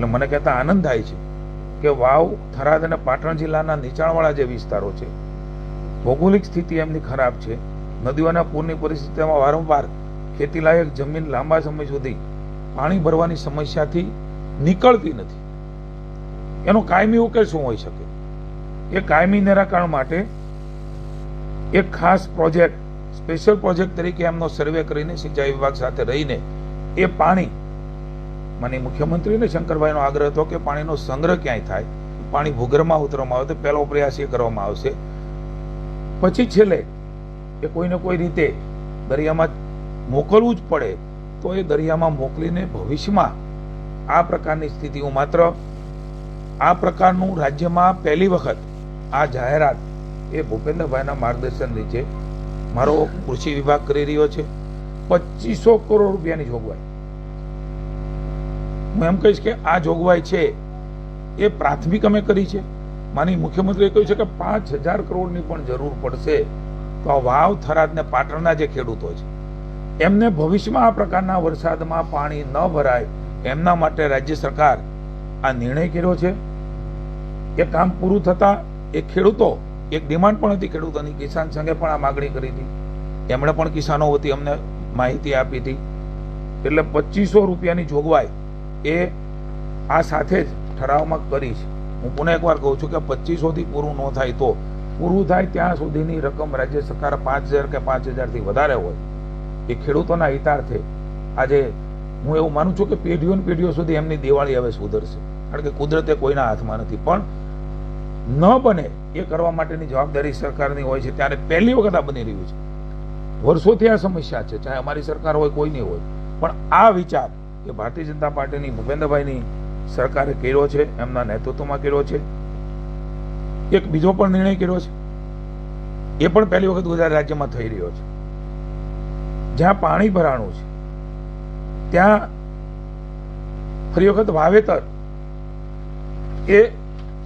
એટલે મને કહેતા આનંદ થાય છે કે વાવ, થરાદ અને પાટણ જિલ્લાના નીચાણવાળા જે વિસ્તારો છે, ભૌગોલિક સ્થિતિ એમની ખરાબ છે. નદીઓના પૂરની પરિસ્થિતિમાં વારંવાર ખેતીલાયક જમીન લાંબા સમય સુધી પાણી ભરવાની સમસ્યાથી નીકળતી નથી. એનો કાયમી ઉકેલ શું હોઈ શકે? એ કાયમી નિરાકરણ માટે એક ખાસ પ્રોજેક્ટ, સ્પેશિયલ પ્રોજેક્ટ તરીકે એમનો સર્વે કરીને સિંચાઈ વિભાગ સાથે રહીને એ પાણી મને મુખ્યમંત્રીને શંકરભાઈનો આગ્રહ હતો કે પાણીનો સંગ્રહ ક્યાંય થાય, પાણી ભૂગર્ભમાં ઉતરવામાં આવે તો પહેલો પ્રયાસ એ કરવામાં આવશે. પછી છેલ્લે એ કોઈને કોઈ રીતે દરિયામાં મોકલવું જ પડે તો એ દરિયામાં મોકલીને ભવિષ્યમાં આ પ્રકારની સ્થિતિઓ માત્ર આ પ્રકારનું રાજ્યમાં પહેલી વખત આ જાહેરાત એ ભૂપેન્દ્રભાઈના માર્ગદર્શન નીચે મારો કૃષિ વિભાગ કરી રહ્યો છે. પચીસો કરોડ રૂપિયાની જોગવાઈ. હું એમ કહીશ કે આ જોગવાઈ છે, એ પ્રાથમિક અમે કરી છે. માની મુખ્યમંત્રીએ કહ્યું છે કે પાંચ હજાર કરોડની પણ જરૂર પડશે. તો આ વાવ થરાદને પાટણના જે ખેડૂતો છે, એમને ભવિષ્યમાં આ પ્રકારના વરસાદમાં પાણી ન ભરાય, એમના માટે રાજ્ય સરકાર આ નિર્ણય કર્યો છે. એ કામ પૂરું થતાં એ ખેડૂતો, એક ડિમાન્ડ પણ હતી ખેડૂતોની, કિસાન સંઘે પણ આ માગણી કરી હતી. એમણે પણ કિસાનો વતી અમને માહિતી આપી હતી. એટલે પચીસો રૂપિયાની જોગવાઈ એ આ સાથે જ ઠરાવમાં કરી છે. હું પુનઃ એકવાર કહું છું કે પચીસોથી પૂરું ન થાય તો. પૂરું થાય ત્યાં સુધીની રકમ રાજ્ય સરકાર પાંચ હજાર કે પાંચ હજારથી વધારે હોય. એ ખેડૂતોના હિતાર્થે આજે હું એવું માનું છું કે પેઢીઓ ને પેઢીઓ સુધી એમની દિવાળી હવે સુધરશે. કારણ કે કુદરતે કોઈના હાથમાં નથી. પણ ન બને એ કરવા માટેની જવાબદારી સરકારની હોય છે. ત્યારે પહેલી વખત આ બની રહ્યું છે. વર્ષોથી આ સમસ્યા છે. ચાહે અમારી સરકાર હોય, કોઈની હોય. પણ આ વિચાર એ ભારતીય જનતા પાર્ટીની ભૂપેન્દ્રભાઈની સરકારે કર્યો છે, એમના નેતૃત્વમાં કર્યો છે. એક બીજો પણ નિર્ણય કર્યો છે. એ પણ પહેલી વખત ગુજરાત રાજ્યમાં થઈ રહ્યો છે. જ્યાં પાણી ભરાણું છે, ત્યાં ફરી વખત વાવેતર એ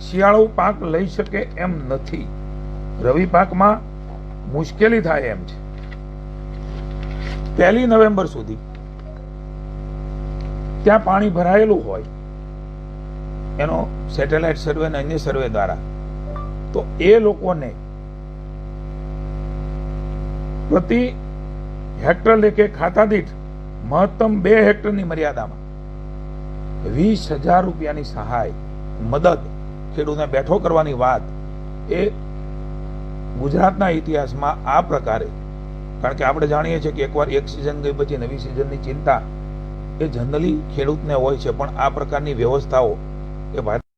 શિયાળુ પાક લઈ શકે એમ નથી. રવિ પાકમાં મુશ્કેલી થાય એમ છે. પહેલી નવેમ્બર સુધી ત્યાં પાણી ભરાયેલું હોય, એનો સેટેલાઇટ સર્વે અને અન્ય સર્વે દ્વારા, તો એ લોકોને પ્રતિ હેક્ટર લેખે ખાતા દીઠ મહત્તમ બે હેક્ટરની મર્યાદામાં વીસ હજાર રૂપિયાની સહાય, મદદ, ખેડૂતને બેઠો કરવાની વાત, એ ગુજરાતના ઇતિહાસમાં આ પ્રકારે. કારણ કે આપણે જાણીએ છીએ કે એકવાર એક સિઝન ગઈ પછી નવી સિઝનની ચિંતા એ જનરલી ખેડૂતને હોય છે પણ આ પ્રકારની વ્યવસ્થાઓ એ ભારત